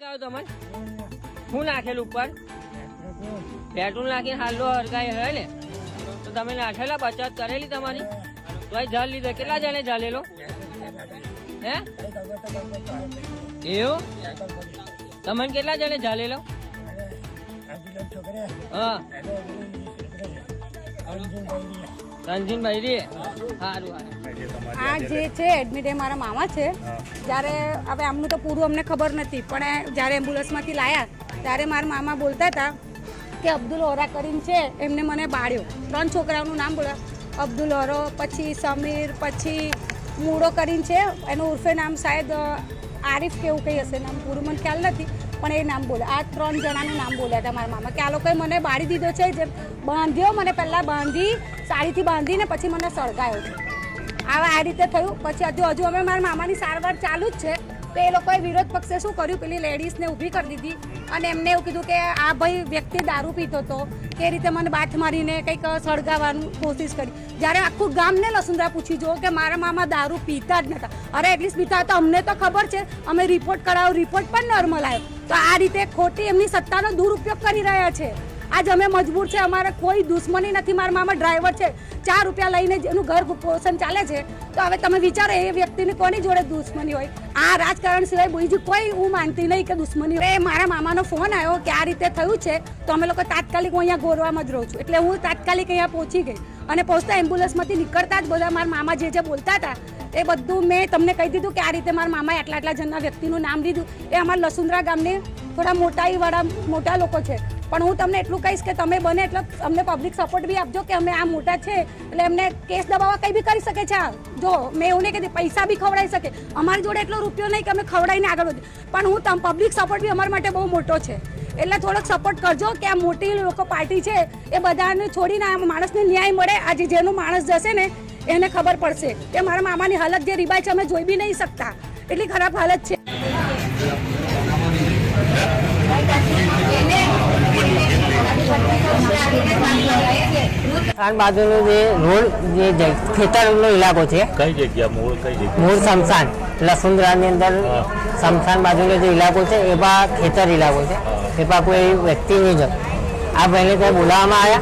હરગાયો તમે શું નાખેલું ઉપર. પેટ્રોલ નાખીને હાલો હરગાય હે ને તો તમે નાખેલા બચત કરેલી તમારી. તો એ જલ લીધો. કેટલા જણે જલેલો? હે? એવું? તમને કેટલા જણે જલેલો? હા. રણજીનભાઈ રે. સારું સારું આ જે છે એડમિટ એ મારા મામા છે. જ્યારે હવે આમનું તો પૂરું અમને ખબર નથી પણ જ્યારે એમ્બ્યુલન્સમાંથી લાયા ત્યારે મારા મામા બોલતા હતા કે અબ્દુલ ઓરા કરીને છે એમને મને બાળ્યો. ત્રણ છોકરાઓનું નામ બોલ્યા અબ્દુલ ઓરો પછી સમીર પછી મૂળો કરીને છે એનું ઉર્ફે નામ શાયદ આરીફ આરિફ કેવું કંઈ હશે નામ પૂરું મને ખ્યાલ નથી પણ એ નામ બોલે. આ ત્રણ જણાનું નામ બોલ્યા હતા મારા મામા કે આ લોકોએ મને બાળી દીધો છે જે બાંધ્યો મને પહેલાં બાંધી સાડીથી બાંધીને પછી મને સળગાયો છે. આ આ રીતે થયું. પછી હજુ હજુ અમે મારા મામાની સારવાર ચાલુ જ છે. તો એ લોકોએ વિરોધ પક્ષે શું કર્યું? પેલી લેડીઝને ઊભી કરી દીધી. અને એમને એવું કીધું કે આ ભાઈ વ્યક્તિ દારૂ પીતો હતો કે રીતે મને બાથ મારીને કંઈક સળગાવવાનું કોશિશ કરી. જ્યારે આખું ગામને લસુંદરા પૂછી જુઓ કે મારા મામા દારૂ પીતા જ નહોતા અરે, એટલીસ્ટ પીતા હતા અમને તો ખબર છે. અમે રિપોર્ટ કરાવ્યો રિપોર્ટ પણ નોર્મલ આવ્યો. તો આ રીતે ખોટી એમની સત્તાનો દુરુપયોગ કરી રહ્યા છે. આજ અમે મજબૂર છે, અમારે કોઈ દુશ્મની નથી, મારા મામા ડ્રાઈવર છે, ચાર રૂપિયા લઈને જેનું ઘર પોષણ ચાલે છે. તો હવે તમે વિચારો, એ વ્યક્તિની કોની જોડે દુશ્મની હોય? આ રાજકારણ સિવાય બીજી કોઈ હું માનતી નહીં કે દુશ્મની એ મારા મામાનો ફોન આવ્યો કે આ રીતે થયું છે, તો અમે લોકો તાત્કાલિક હું અહીંયા ગોરવામાં જ રહું છું. એટલે હું તાત્કાલિક અહીંયા પહોંચી ગઈ. અને પહોંચતા એમ્બ્યુલન્સમાંથી નીકળતા જ બધા મારા મામા જે જે બોલતા હતા, એ બધું મેં તમને કહી દીધું કે આ રીતે મારા મામાએ આટલા આટલા જણના વ્યક્તિનું નામ લીધું એ અમારા લસુંદરા ગામની થોડા મોટાઈવાળા, મોટા લોકો છે. પણ હું તમને એટલું કહીશ કે તમે બને એટલે અમને પબ્લિક સપોર્ટ બી આપજો કે અમે આ મોટા છે. એટલે એમને કેસ દબાવવા કંઈ બી કરી શકે છે આ. જો, મેં એવું નહીં કીધું, પૈસા બી ખવડાવી શકે. અમારી જોડે એટલો રૂપિયો નહીં કે અમે ખવડાવીને આગળ વધીએ. પણ હું તમ પબ્લિક સપોર્ટ બી અમારા માટે બહુ મોટો છે. એટલે થોડોક સપોર્ટ કરજો કે આ મોટી લોકો પાર્ટી છે, એ બધાને છોડીને આ માણસને ન્યાય મળે. આજે જેનું માણસ જશે ને, એને ખબર પડશે કે મારા મામાની હાલત જે રીબાઈ છે, અમે જોઈ બી નહીં શકતા. એટલી ખરાબ હાલત છે. આ બાજુનો જે રોડ જે ખેતરનો ઇલાકો છે કઈ જગ્યા મૂળ કઈ જગ્યા? મૂળ સમસાન લસુંદરાની અંદર સમસાન બાજુનો જે ઇલાકો છે એમાં ખેતર ઇલાકો છે. એમાં કોઈ વ્યક્તિ નહીં જતો આ ભાઈને ત્યાં બોલાવવામાં આવ્યા.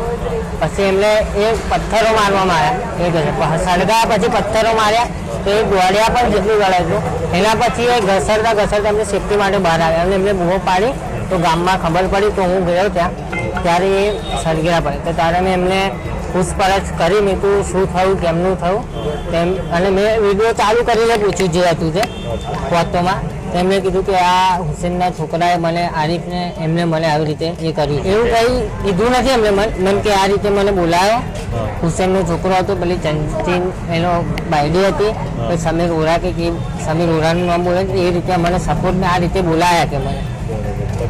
પછી એમને એ પથ્થરો મારવામાં આવ્યા. એ પ- પછી પથ્થરો માર્યા. તો એ દોડ્યા પણ જેટલું દોડે એટલું એના પછી એ ઘસરતા ઘસરતા એમને સેફટી માટે બહાર આવ્યા. અને એમને બૂહો પાડી. તો ગામમાં ખબર પડી તો હું ગયો ત્યાં. ત્યારે એ સળગેલા પડે તો ત્યારે મેં એમને પૂછપરછ કરી, મેં શું થયું? કેમનું થયું? તેમ, અને મેં વીડિયો ચાલુ કરીને પૂછ્યું જે હતું તે ફોટોમાં તેમણે કીધું કે આ હુસેનના છોકરાએ મને, આરીફને, એમને મને આવી રીતે એ કર્યું. એવું કંઈ કીધું નથી એમને મન કે આ રીતે મને બોલાયો. હુસેનનો છોકરો હતો, પેલી ચંચીન, એનો બાયડી હતી. સમીર ઓરા કે સમીર ઓરાનું નામ બોલે એ રીતે મને સપોર્ટને આ રીતે બોલાયા કે મને.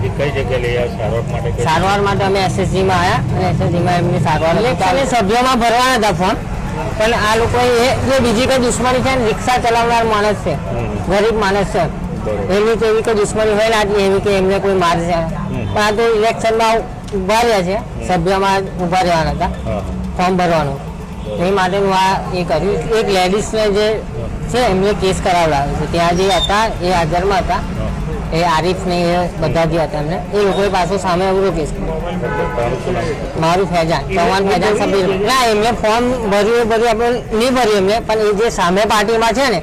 પછી કઈ જગ્યા લઈ આવ્યા? સારવાર માટે સારવાર માટે અમે એસએસજીમાં આવ્યા અને એસએસજીમાં એમની સારવાર ઇલેક્શનની સભ્યોમાં ભરવાના હતા ફોર્મ પણ આ લોકો એ જે બીજી કઈ દુશ્મની છે ને રિક્ષા ચલાવનાર માણસ છે ગરીબ માણસ છે એમની તો એવી કોઈ દુશ્મની હોય ને એવી કે એમને કોઈ માર છે. પણ આ તો ઇલેક્શનમાં ઊભા રહ્યા છે સભ્યમાં ઊભા રહેવાના હતા. ફોર્મ ભરવાનું. એ માટેનું આ એ કર્યું. એક લેડીઝને જે છે એમને કેસ કરાવડાવ્યો છે. ત્યાં જે હતા એ હાજરમાં હતા. એ આરીફ ને એ બધા ગયા હતા એમને એ લોકોએ પાછો સામે અવરો કેસ? મારું ફેજાન, ચૌહાણ ફેજાન સબીર ના, એમને ફોર્મ ભર્યું એ ભર્યું આપણે નહીં ભર્યું એમને, પણ એ જે સામે પાર્ટીમાં છે ને